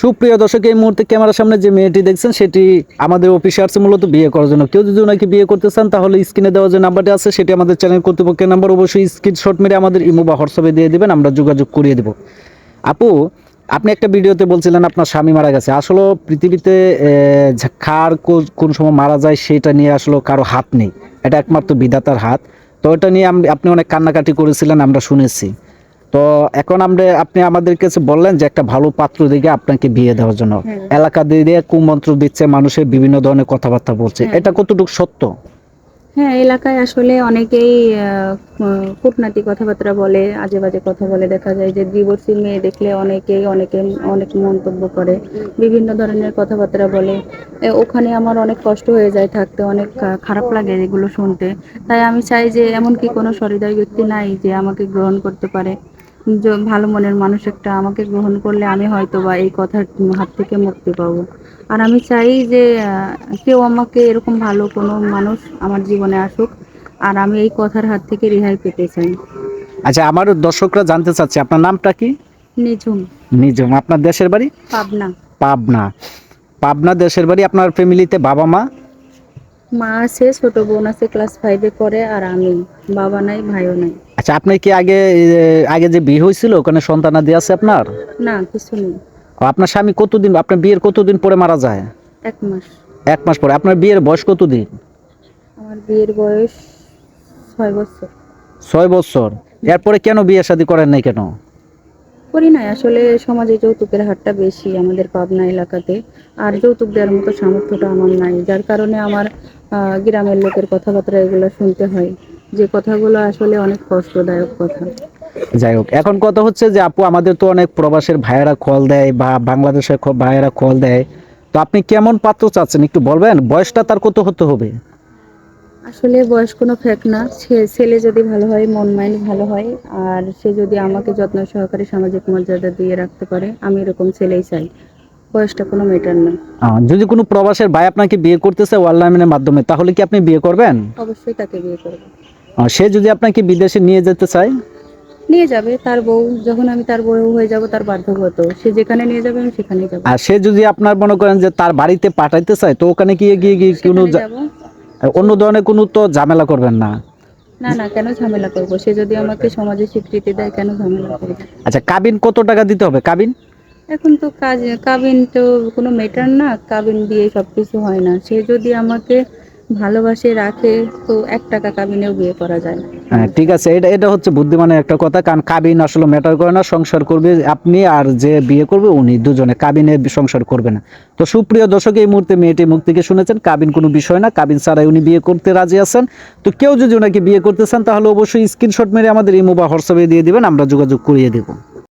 সুপ্রিয় দর্শক, এই মুহূর্তে ক্যামেরার সামনে যে মেয়েটি দেখছেন, সেটি আমাদের অফিসে আসছে মূলত বিয়ে করার জন্য। কেউ যদি ওনাকে বিয়ে করতে চান, তাহলে স্ক্রিনে দেওয়া যে নাম্বারটি আছে, সেটি আমাদের চ্যানেল কর্তৃপক্ষের নাম্বার। অবশ্যই স্ক্রিনশট মেরে আমাদের ইমো বা হোয়াটসঅ্যাপে দিয়ে দিবেন, আমরা যোগাযোগ করিয়ে দেব। আপু, আপনি একটা ভিডিওতে বলছিলেন আপনার স্বামী মারা গেছে। আসলে পৃথিবীতে কার কোন সময় মারা যায়, সেটা নিয়ে আসলে কারও হাত নেই। এটা একমাত্র বিধাতার হাত। তো এটা নিয়ে আপনি অনেক কান্নাকাটি করেছিলেন, আমরা শুনেছি। তো এখন আমরা আপনি আমাদের কাছে বললেন যে একটা ভালো পাত্র দেখে আপনাকে বিয়ে দেওয়ার জন্য। এলাকা দিয়ে কুমন্ত্র দিচ্ছে মানুষের বিভিন্ন ধরনের কথাবার্তা বলছে। এটা কতটুকু সত্য? হ্যাঁ এলাকায় আসলে অনেকেই কূটনাটি কথাবার্তা বলে আজে বাজে কথা বলে। দেখা যায় যে ডিভোর্সি মেয়ে দেখলে অনেকেই অনেকে অনেক মন্তব্য করে বিভিন্ন ধরনের কথাবার্তা বলে। ওখানে আমার অনেক কষ্ট হয়ে যায় থাকতে অনেক খারাপ লাগে এগুলো শুনতে। তাই আমি চাই যে এমন কি কোনো সহৃদয় ব্যক্তি নাই যে আমাকে গ্রহণ করতে পারে। ভালো মনের মানুষ একটা আমাকে গ্রহণ করলে আমি হয়তো বা এই কথার হাত থেকে মুক্তি পাবো। আর আমি চাই যে কেউ আমাকে এরকম ভালো কোনো মানুষ আমার জীবনে আসুক আর আমি এই কথার হাত থেকে রেহাই পেতে চাই। আচ্ছা আমার দর্শকরা জানতে চাচ্ছে আপনার নামটা কি? নিঝুম। নিজম আপনার দেশের বাড়ি? পাবনা। পাবনা। পাবনা দেশের বাড়ি আপনার ফ্যামিলিতে বাবা মা? মা আছে ছোট বোন আছে ক্লাস ফাইভে পড়ে আর আমি। বাবা নাই ভাইও নাই। আচ্ছা আপনার কি আগে আগে যে বিয়ে হয়েছিল ওখানে সন্তানাদি আছে আপনার? না কিছু নেই। আপনার স্বামী কতদিন আপনার বিয়ের কতদিন পরে মারা যায়? এক মাস। এক মাস পরে। আপনার বিয়ের বয়স কতদিন? আমার বিয়ের বয়স ছয় বছর। ছয় বছর। এরপরে কেন বিয়ে শাদী করেন নাই কেন? করি নাই। আসলে সমাজে যৌতুকের হারটা বেশি আমাদের পাবনা এলাকাতে। আর যৌতুক দেওয়ার মতো সামর্থ্যটা আমার নাই। যার কারণে আমার গ্রামের লোকের কথাবার্তা এগুলো শুনতে হয়। যে কথাগুলো আসলে অনেক কষ্টদায়ক কথা। যাই হোক এখন কথা হচ্ছে যে আপু আমাদের তো অনেক প্রবাসের ভাইয়েরা কল দেয় বা বাংলাদেশের ভাইয়েরা কল দেয়। তো আপনি কেমন পাত্র চাচ্ছেন? একটু বলবেন বয়সটা তার কত হতে হবে? আসলে বয়স কোনো ফ্যাক্ট না। ছেলে যদি ভালো হয় মন মাইন্ড ভালো হয় আর সে যদি আমাকে যত্ন সহকারে সামাজিক মর্যাদা দিয়ে রাখতে পারে আমি এরকম ছেলেই চাই। বয়সটা কোনো মেটার না। যদি কোনো প্রবাসের ভাই আপনাকে বিয়ে করতেছে অনলাইনের মাধ্যমে তাহলে কি আপনি বিয়ে করবেন? অবশ্যই তাকে বিয়ে করব। আহ, সে যদি আপনাকে বিদেশে নিয়ে যেতে চায়? নিয়ে যাবে তার বউ যখন আমি তার বউ হয়ে যাব তার বাধ্যগত সে যেখানে নিয়ে যাবে আমি সেখানেই যাব। আর সে যদি আপনার মনে করেন যে তার বাড়িতে পাঠাইতে চায় তো ওখানে গিয়ে গিয়ে গিয়ে কোনো সেখানে অন্য ধরনের কোনো তো ঝামেলা করবেন না? না না কেন ঝামেলা করব? সে যদি আমাকে সমাজে স্বীকৃতি দেয় কেন ঝামেলা করব? আচ্ছা কাবিন কত টাকা দিতে হবে? কাবিন? এখন তো কাজ কাবিন তো কোনো মেটার না। কাবিন দিয়ে সব কিছু হয় না। সে যদি আমাকে ভালোবাসে, রাখে, তো এক টাকা কাবিনেও বিয়ে করা যায়। হ্যাঁ ঠিক আছে, এটা এটা হচ্ছে বুদ্ধিমানের একটা কথা, কারণ কাবিন আসলে ম্যাটার করে না, সংসার করবে আপনি আর যে বিয়ে করবে উনি, দুজনে। কাবিনে সংসার করবে না। তো সুপ্রিয় দর্শক, এই মুহূর্তে মেয়েটি মুখ থেকে শুনেছেন, কাবিন কোনো বিষয় না, কাবিন ছাড়াই উনি বিয়ে করতে রাজি আছেন। তো কেউ যদি ওনাকে বিয়ে করতে চান, তাহলে অবশ্যই স্ক্রিনশট মেরে আমাদের ইমো বা হোয়াটসঅ্যাপে দিয়ে দিবেন, আমরা যোগাযোগ করিয়ে দেবো।